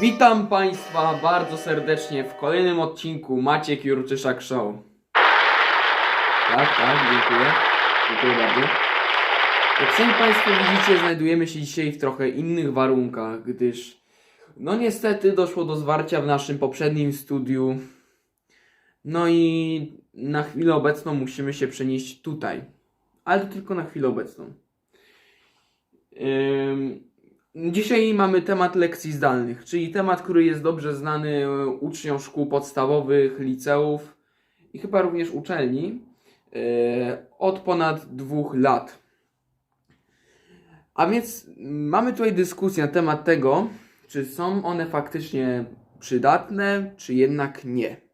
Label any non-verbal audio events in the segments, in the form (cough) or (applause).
Witam Państwa bardzo serdecznie w kolejnym odcinku Maciek Jurczyszak Show. Tak, tak, dziękuję. Dziękuję bardzo. Jak sami Państwo widzicie, znajdujemy się dzisiaj w trochę innych warunkach, gdyż no niestety doszło do zwarcia w naszym poprzednim studiu. No i na chwilę obecną musimy się przenieść tutaj. Ale to tylko na chwilę obecną. Ym, Dzisiaj mamy temat lekcji zdalnych, czyli temat, który jest dobrze znany uczniom szkół podstawowych, liceów i chyba również uczelni e, od ponad dwóch lat. A więc mamy tutaj dyskusję na temat tego, czy są one faktycznie przydatne, czy jednak nie.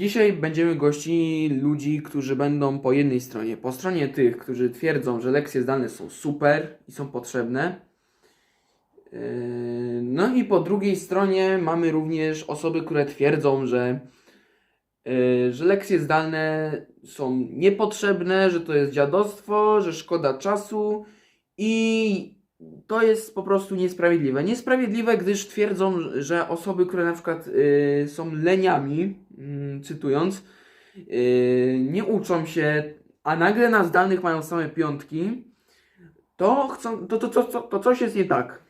Dzisiaj będziemy gościli ludzi, którzy będą po jednej stronie. Po stronie tych, którzy twierdzą, że lekcje zdalne są super i są potrzebne. Yy, No i po drugiej stronie mamy również osoby, które twierdzą, że, yy, że lekcje zdalne są niepotrzebne, że to jest dziadostwo, że szkoda czasu i to jest po prostu niesprawiedliwe. Niesprawiedliwe, gdyż twierdzą, że osoby, które na przykład y, są leniami, mm, cytując, y, nie uczą się, a nagle na zdalnych mają same piątki, to, chcą, to, to, to, to, to coś jest nie tak.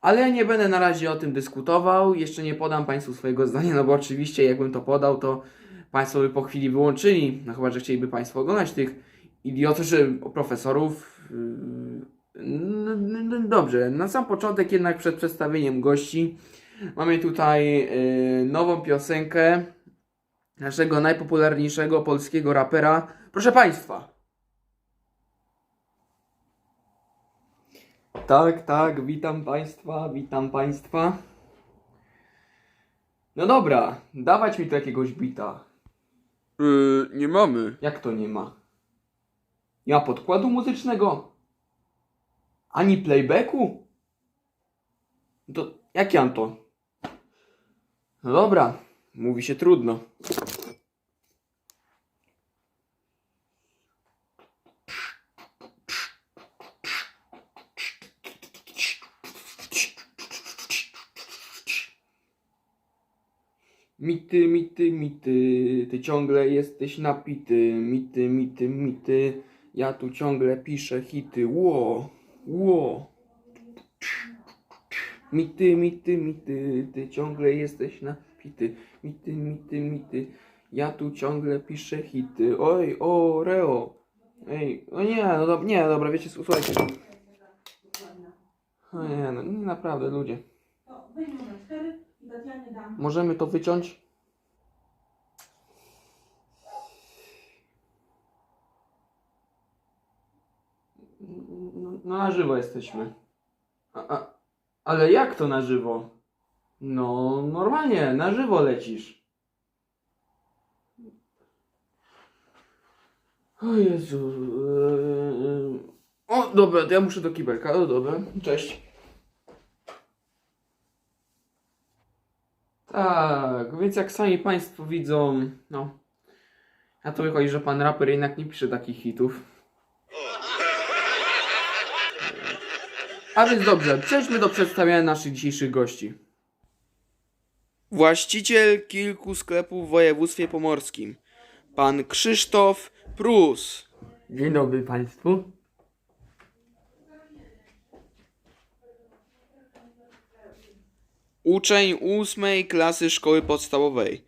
Ale nie będę na razie o tym dyskutował, jeszcze nie podam Państwu swojego zdania, no bo oczywiście jakbym to podał, to Państwo by po chwili wyłączyli, no chyba, że chcieliby Państwo oglądać tych idiotyszy profesorów, yy, dobrze, na sam początek jednak przed przedstawieniem gości mamy tutaj y, nową piosenkę naszego najpopularniejszego polskiego rapera. Proszę Państwa. Tak, tak, witam Państwa, witam Państwa. No dobra, dawać mi tu jakiegoś bita. Yy, nie mamy. Jak to nie ma? Nie ma podkładu muzycznego? Ani playbacku? To jak ja to? No dobra, mówi się trudno. Mity, mity, mity, ty ciągle jesteś napity. Mity, mity, mity, ja tu ciągle piszę hity. Ło, ło. Mity, mity, mity, ty ciągle jesteś napity. Mity, mity, mity, ja tu ciągle piszę hity. Oj, o, reo. Ej, no nie, no dobra, nie, dobra, wiecie, słuchajcie. O nie, no nie, naprawdę, ludzie. To weź numer 4 i Tatianie dam. Możemy to wyciąć? No, no na żywo jesteśmy. A, a, ale jak to na żywo? No, normalnie, na żywo lecisz. O Jezu. eee, O, dobra, to ja muszę do kibelka. O, dobra, cześć. Tak, więc jak sami Państwo widzą, no. A to wychodzi, że pan raper jednak nie pisze takich hitów. A więc dobrze, przejdźmy do przedstawiania naszych dzisiejszych gości. Właściciel kilku sklepów w województwie pomorskim. Pan Krzysztof Prus. Dzień dobry Państwu. Uczeń ósmej klasy szkoły podstawowej.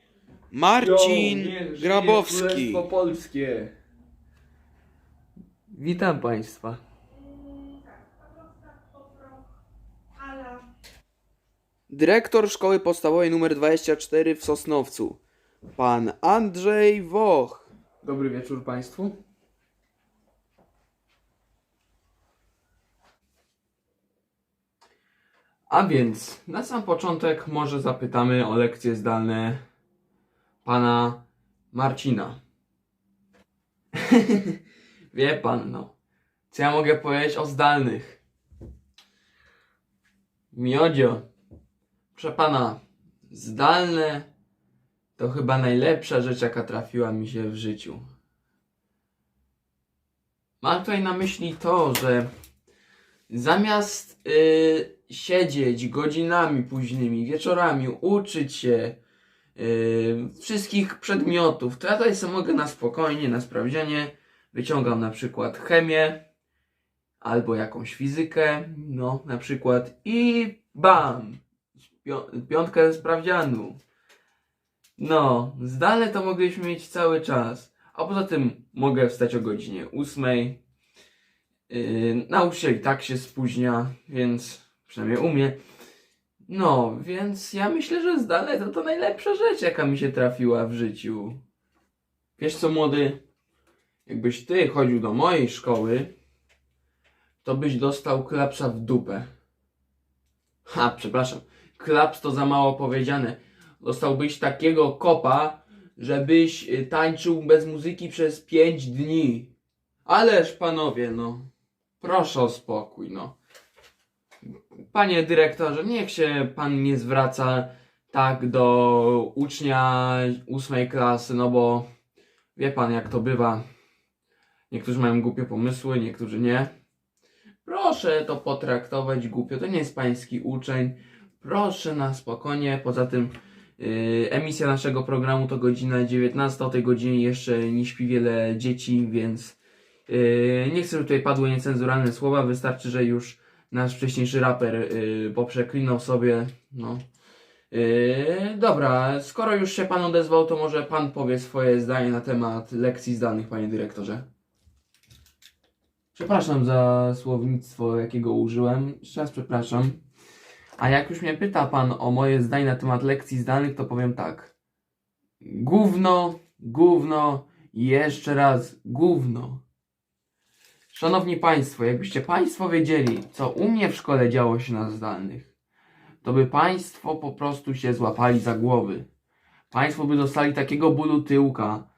Marcin Grabowski. polskie. Witam Państwa. Dyrektor szkoły podstawowej nr 24 w Sosnowcu. Pan Andrzej Woch. Dobry wieczór Państwu. A więc na sam początek może zapytamy o lekcje zdalne pana Marcina. (laughs) Wie pan, no. Co ja mogę powiedzieć o zdalnych? Miodzio. Proszę pana, zdalne to chyba najlepsza rzecz, jaka trafiła mi się w życiu. Mam tutaj na myśli to, że zamiast y, siedzieć godzinami późnymi, wieczorami, uczyć się yy, wszystkich przedmiotów, to ja tutaj sobie mogę na spokojnie, na sprawdzianie, wyciągam na przykład chemię, albo jakąś fizykę, no na przykład i bam! Pią- piątkę sprawdzianu. No, zdalne to mogliśmy mieć cały czas. A poza tym mogę wstać o godzinie 8. Yy, nauczyciel i tak się spóźnia, więc przynajmniej u mnie. No, więc ja myślę, że zdalne to to najlepsza rzecz, jaka mi się trafiła w życiu. Wiesz co, młody? Jakbyś ty chodził do mojej szkoły, to byś dostał klapsa w dupę. Ha, przepraszam. Klaps to za mało powiedziane. Dostałbyś takiego kopa, żebyś y, tańczył bez muzyki przez 5 dni. Ależ panowie, no. Proszę o spokój, no. Panie dyrektorze, niech się pan nie zwraca tak do ucznia ósmej klasy, no bo wie pan jak to bywa. Niektórzy mają głupie pomysły, niektórzy nie. Proszę to potraktować głupio, to nie jest pański uczeń. Proszę na spokojnie, poza tym yy, emisja naszego programu to godzina 19, o tej godzinie jeszcze nie śpi wiele dzieci, więc yy, nie chcę, żeby tutaj padły niecenzuralne słowa, wystarczy, że już nasz wcześniejszy raper yy, poprzeklinał sobie, no. Yy, dobra, skoro już się pan odezwał, to może pan powie swoje zdanie na temat lekcji zdalnych, panie dyrektorze. Przepraszam za słownictwo, jakiego użyłem. Jeszcze raz przepraszam. A jak już mnie pyta pan o moje zdanie na temat lekcji zdalnych, to powiem tak. Gówno, gówno jeszcze raz gówno. Szanowni Państwo, jakbyście Państwo wiedzieli, co u mnie w szkole działo się na zdalnych, to by Państwo po prostu się złapali za głowy. Państwo by dostali takiego bólu tyłka,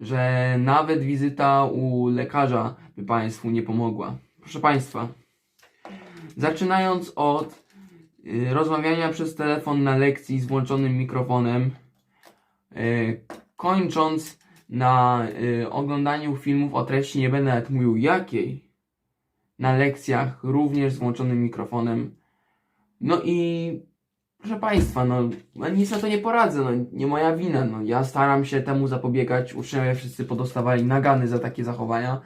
że nawet wizyta u lekarza by Państwu nie pomogła. Proszę Państwa, zaczynając od rozmawiania przez telefon na lekcji z włączonym mikrofonem, y, kończąc na y, oglądaniu filmów o treści, nie będę nawet mówił jakiej, na lekcjach również z włączonym mikrofonem. No i proszę Państwa, no no nic na to nie poradzę, no nie moja wina, no ja staram się temu zapobiegać, uczniowie wszyscy podostawali nagany za takie zachowania,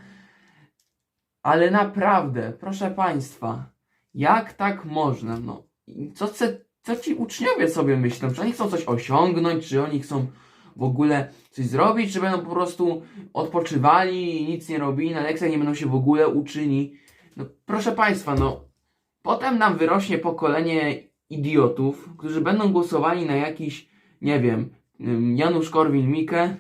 ale naprawdę, proszę Państwa, jak tak można, no co, chce, co ci uczniowie sobie myślą, czy oni chcą coś osiągnąć, czy oni chcą w ogóle coś zrobić, czy będą po prostu odpoczywali i nic nie robili, na lekcjach nie będą się w ogóle uczyli, no proszę Państwa, no potem nam wyrośnie pokolenie idiotów, którzy będą głosowali na jakiś, nie wiem, Janusz Korwin-Mikke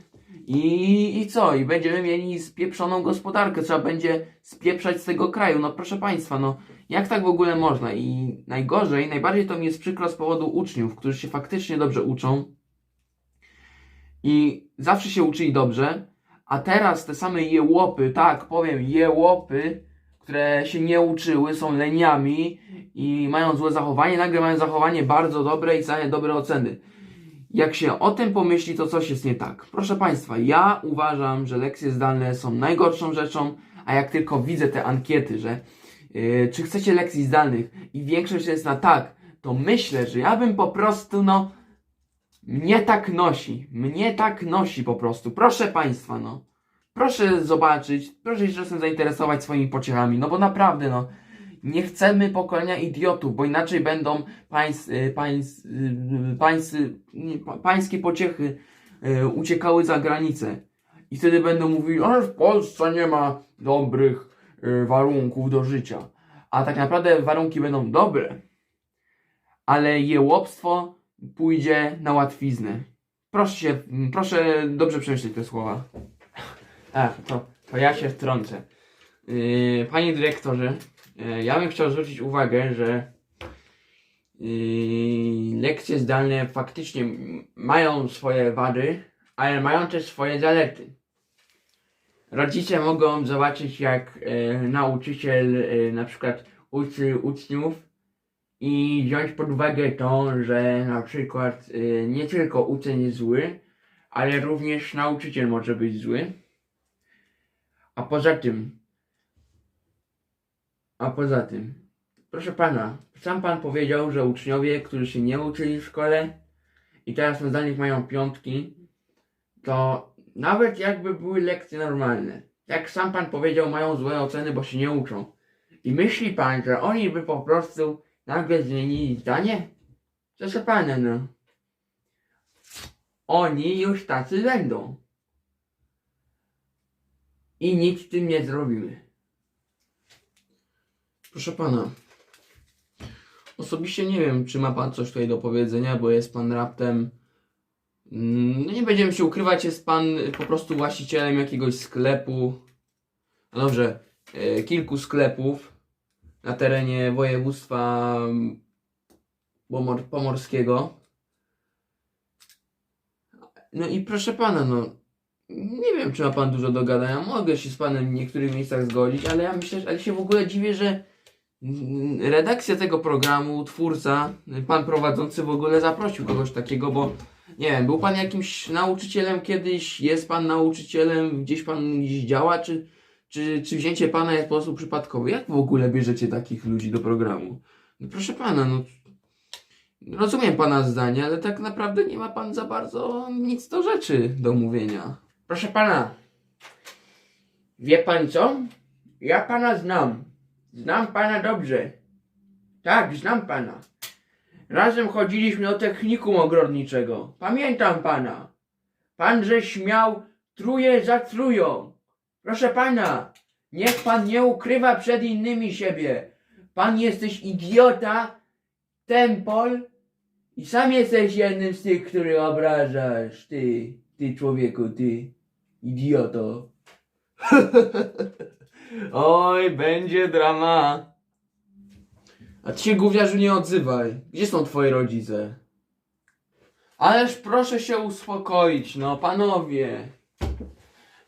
i, i co? I będziemy mieli spieprzoną gospodarkę, trzeba będzie spieprzać z tego kraju. No proszę Państwa, no jak tak w ogóle można? I najgorzej, najbardziej to mi jest przykro z powodu uczniów, którzy się faktycznie dobrze uczą i zawsze się uczyli dobrze, a teraz te same jełopy, tak powiem, jełopy, które się nie uczyły, są leniami i mają złe zachowanie, nagle mają zachowanie bardzo dobre i dobre oceny. Jak się o tym pomyśli, to coś jest nie tak. Proszę Państwa, ja uważam, że lekcje zdalne są najgorszą rzeczą, a jak tylko widzę te ankiety, że yy, czy chcecie lekcji zdalnych i większość jest na tak, to myślę, że ja bym po prostu, no, mnie tak nosi, mnie tak nosi po prostu. Proszę Państwa, no. Proszę zobaczyć, proszę się czasem zainteresować swoimi pociechami, no bo naprawdę, no. Nie chcemy pokolenia idiotów, bo inaczej będą pańs, y, pańs, y, pańs, pa- pańskie pociechy y, uciekały za granicę. I wtedy będą mówili, ale w Polsce nie ma dobrych y, warunków do życia. A tak naprawdę warunki będą dobre, ale jełopstwo pójdzie na łatwiznę. Proszę się, proszę dobrze przemyśleć te słowa. Ach, (laughs) to, to ja się wtrącę. Panie dyrektorze, ja bym chciał zwrócić uwagę, że yy, lekcje zdalne faktycznie mają swoje wady, ale mają też swoje zalety. Rodzice mogą zobaczyć, jak yy, nauczyciel yy, na przykład uczy uczniów i wziąć pod uwagę to, że na przykład nie tylko uczeń jest zły, ale również nauczyciel może być zły. A poza tym, a poza tym, Proszę pana, sam pan powiedział, że uczniowie, którzy się nie uczyli w szkole i teraz na zdaniach mają piątki, to nawet jakby były lekcje normalne, jak sam pan powiedział, mają złe oceny, bo się nie uczą. I myśli pan, że oni by po prostu nagle zmienili zdanie? Proszę pana, no. Oni już tacy będą. I nic z tym nie zrobimy. Proszę pana, osobiście nie wiem, czy ma pan coś tutaj do powiedzenia, bo jest pan raptem. No nie będziemy się ukrywać, jest pan po prostu właścicielem jakiegoś sklepu. No dobrze, e, kilku sklepów na terenie województwa mm, pomor- pomorskiego. No i proszę pana, no. Nie wiem, czy ma pan dużo do gadania. Mogę się z panem w niektórych miejscach zgodzić, ale ja myślę, ale się w ogóle dziwię, że redakcja tego programu, twórca, pan prowadzący w ogóle zaprosił kogoś takiego, bo nie wiem, był pan jakimś nauczycielem kiedyś, jest pan nauczycielem, gdzieś pan gdzieś działa, czy, czy, czy wzięcie pana jest po prostu przypadkowe? Jak w ogóle bierzecie takich ludzi do programu? No proszę pana, no rozumiem pana zdanie, ale tak naprawdę nie ma pan za bardzo nic do rzeczy do mówienia. Proszę pana, wie pan co? Ja pana znam. Znam pana dobrze. Tak, znam pana. Razem chodziliśmy do technikum ogrodniczego. Pamiętam pana. Pan że śmiał, truje za trują. Proszę pana, niech pan nie ukrywa przed innymi siebie. Pan jesteś idiota, tempol i sam jesteś jednym z tych, który obrażasz. Ty, ty człowieku, ty, idioto. (laughs) Oj, będzie drama. A ty się gówniarzu nie odzywaj. Gdzie są twoi rodzice? Ależ proszę się uspokoić, no panowie.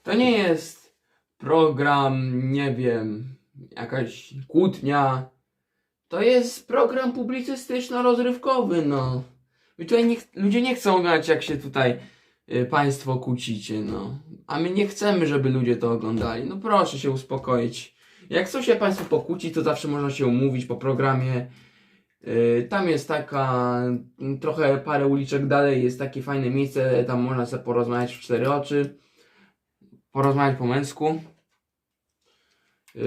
To nie jest program, nie wiem, jakaś kłótnia. To jest program publicystyczno-rozrywkowy, no. I tutaj nie, ludzie nie chcą oglądać, jak się tutaj y, państwo kłócicie, no. A my nie chcemy, żeby ludzie to oglądali. No proszę się uspokoić. Jak chcą się państwo pokłócić, to zawsze można się umówić po programie. Y, tam jest taka, mm, trochę parę uliczek dalej jest takie fajne miejsce, tam można sobie porozmawiać w cztery oczy. Porozmawiać po męsku. Yy,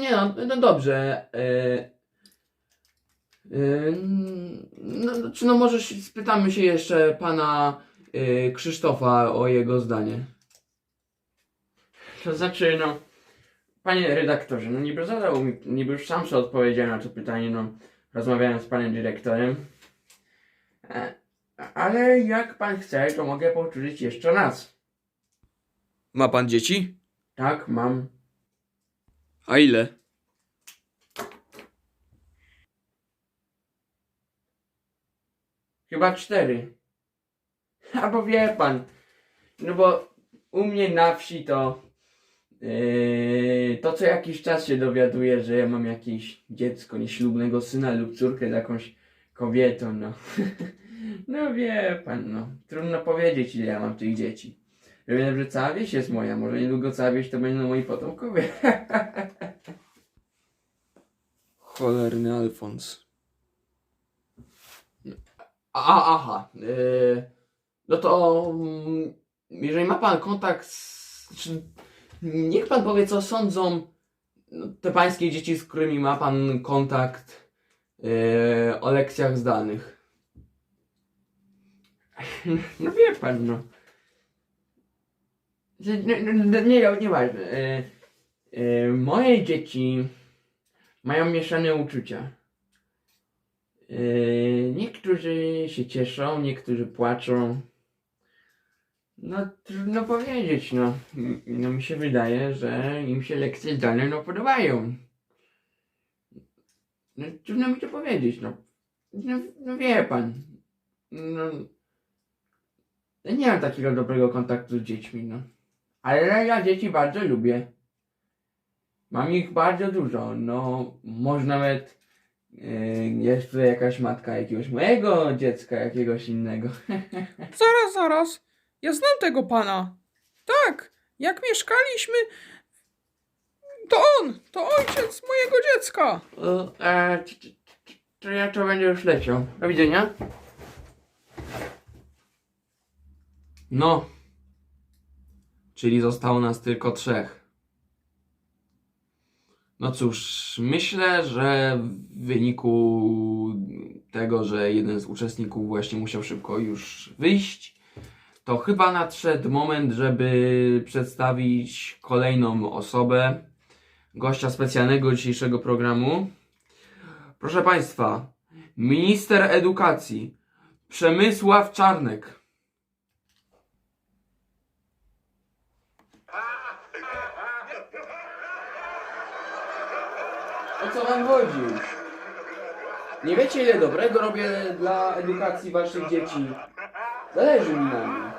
nie no, no dobrze. Yy, yy, no, czy no może spytamy się jeszcze pana yy, Krzysztofa o jego zdanie. To znaczy, no, panie redaktorze, no niby zadał mi, niby już sam sobie odpowiedziałem na to pytanie, no, rozmawiałem z panem dyrektorem. E, ale jak pan chce, to mogę powtórzyć jeszcze raz. Ma pan dzieci? Tak, mam. A ile? Chyba cztery. (laughs) Albo wie pan, no bo u mnie na wsi to yy, to co jakiś czas się dowiaduję, że ja mam jakieś dziecko, nieślubnego syna lub córkę z jakąś kobietą, no. (laughs) no wie pan, no. Trudno powiedzieć ile ja mam tych dzieci. Wiem, że cała wieś jest moja, może niedługo cała wieś to będą moi potomkowie. (laughs) Cholerny Alfons. A, aha. Yy, no to mm, jeżeli ma pan kontakt z. Niech pan powie, co sądzą no, te pańskie dzieci, z którymi ma pan kontakt yy, o lekcjach zdalnych. (laughs) No wie pan, no. Nie, nie, nieważne. Yy, yy, moje dzieci mają mieszane uczucia. Yy, niektórzy się cieszą, niektórzy płaczą. No trudno powiedzieć, no. No mi się wydaje, że im się lekcje zdalne no podobają. No trudno mi to powiedzieć, no. No, no wie pan. No. Ja nie mam takiego dobrego kontaktu z dziećmi, no. Ale ja dzieci bardzo lubię. Mam ich bardzo dużo, no. Może nawet Yy, jest tutaj jakaś matka jakiegoś mojego dziecka, jakiegoś innego. (laughs) Zaraz, zaraz. Ja znam tego pana. Tak, jak mieszkaliśmy To on! To ojciec mojego dziecka! E, czy, czy, czy, czy ja to będę już leciał. Do widzenia. No. Czyli zostało nas tylko trzech. No cóż, myślę, że w wyniku tego, że jeden z uczestników właśnie musiał szybko już wyjść, to chyba nadszedł moment, żeby przedstawić kolejną osobę, gościa specjalnego dzisiejszego programu. Proszę Państwa, minister edukacji Przemysław Czarnek. O co wam chodzi? Nie wiecie ile dobrego robię dla edukacji waszych dzieci. Zależy mi na nim.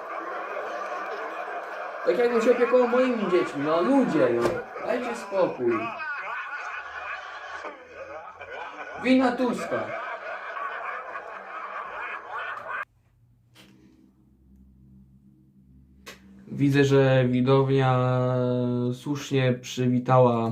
Tak jakbym się opiekował moimi dziećmi, no ludzie, no. Dajcie spokój. Wina Tuska. Widzę, że widownia słusznie przywitała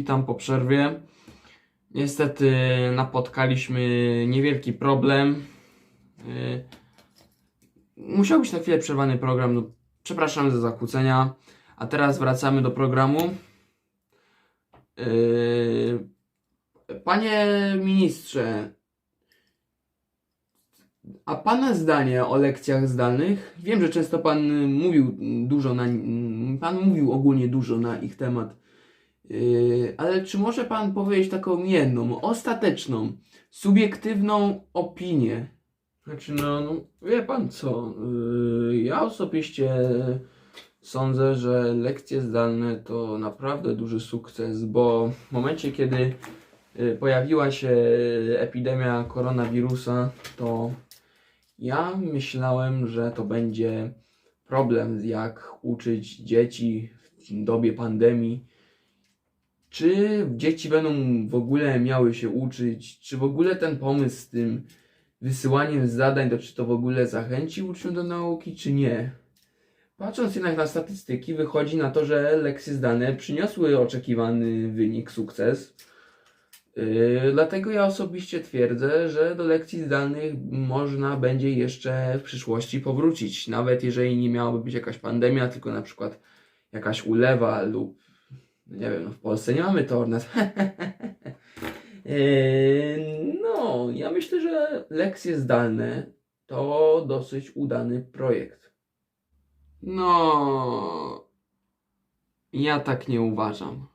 witam po przerwie. Niestety napotkaliśmy niewielki problem. Yy, Musiał być na chwilę przerwany program. No, przepraszamy za zakłócenia. A teraz wracamy do programu. Yy, Panie ministrze, a pana zdanie o lekcjach zdalnych? Wiem, że często pan mówił dużo na pan mówił ogólnie dużo na ich temat. Yy, ale czy może pan powiedzieć taką jedną, ostateczną, subiektywną opinię? Znaczy, no, no wie pan co? Yy, ja osobiście sądzę, że lekcje zdalne to naprawdę duży sukces, bo w momencie, kiedy yy, pojawiła się epidemia koronawirusa, to ja myślałem, że to będzie problem, jak uczyć dzieci w dobie pandemii. Czy dzieci będą w ogóle miały się uczyć? Czy w ogóle ten pomysł z tym wysyłaniem zadań, to czy to w ogóle zachęci uczniów do nauki, czy nie? Patrząc jednak na statystyki, wychodzi na to, że lekcje zdalne przyniosły oczekiwany wynik, sukces. Yy, dlatego ja osobiście twierdzę, że do lekcji zdalnych można będzie jeszcze w przyszłości powrócić. Nawet jeżeli nie miałaby być jakaś pandemia, tylko na przykład jakaś ulewa lub nie wiem, no w Polsce nie mamy tornad. (laughs) Yy, no, ja myślę, że lekcje zdalne to dosyć udany projekt. No, ja tak nie uważam.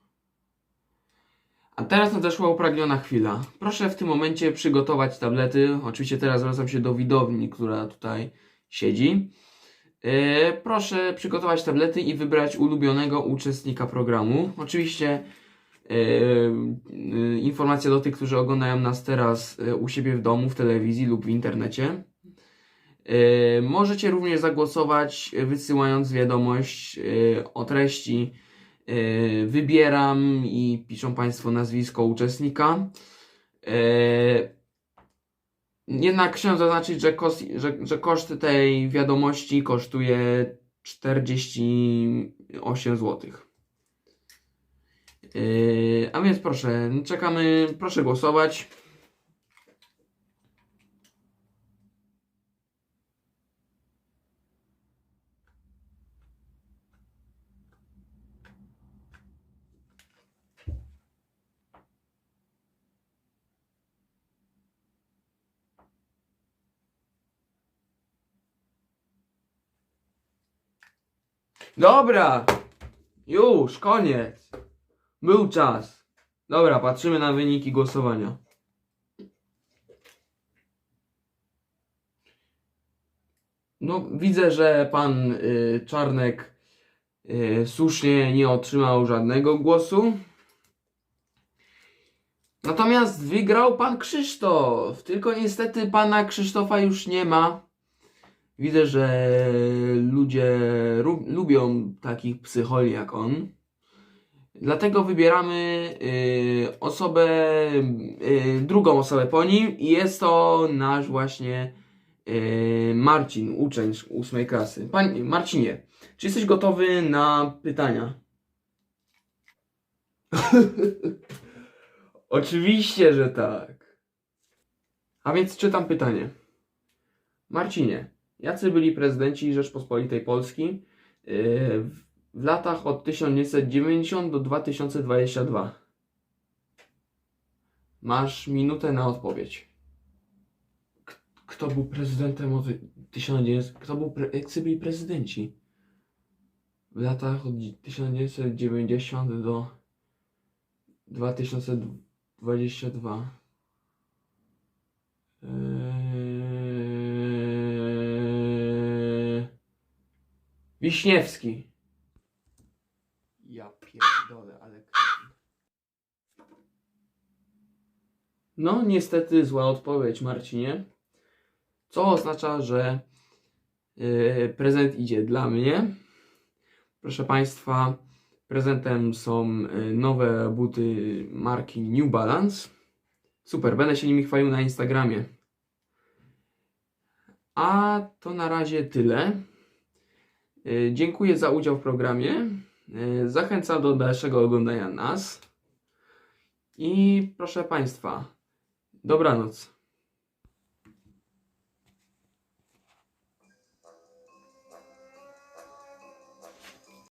A teraz nadeszła upragniona chwila. Proszę w tym momencie przygotować tablety. Oczywiście teraz zwracam się do widowni, która tutaj siedzi. E, proszę przygotować tablety i wybrać ulubionego uczestnika programu. Oczywiście e, e, informacja do tych, którzy oglądają nas teraz u siebie w domu, w telewizji lub w internecie. Możecie również zagłosować, wysyłając wiadomość o treści wybieram i piszą Państwo nazwisko uczestnika. Jednak chciałem zaznaczyć, że, kos, że, że koszt tej wiadomości kosztuje 48 zł. E, A więc proszę, czekamy, proszę głosować. Dobra, już, koniec. Był czas. Dobra, patrzymy na wyniki głosowania. No, widzę, że pan y, Czarnek y, słusznie nie otrzymał żadnego głosu. Natomiast wygrał pan Krzysztof. Tylko niestety pana Krzysztofa już nie ma. Widzę, że ludzie lubią takich psycholi jak on. Dlatego wybieramy y, osobę, y, drugą osobę po nim i jest to nasz właśnie y, Marcin, uczeń ósmej klasy. Panie Marcinie, czy jesteś gotowy na pytania? (laughs) Oczywiście, że tak. A więc czytam pytanie. Marcinie, jacy byli prezydenci Rzeczpospolitej Polski yy, w- latach od 1990 do 2022? Masz minutę na odpowiedź. Kto był prezydentem od 1900? Kto był pre, jacy byli prezydenci? W latach od 1990 do 2022. Eee... Wiśniewski. Ja pierdolę, ale... No, niestety zła odpowiedź, Marcinie. Co oznacza, że yy, prezent idzie dla mnie. Proszę Państwa, prezentem są yy, nowe buty marki New Balance. Super, będę się nimi chwalił na Instagramie. A to na razie tyle. Yy, Dziękuję za udział w programie. Yy, Zachęcam do dalszego oglądania nas. I proszę Państwa, dobranoc.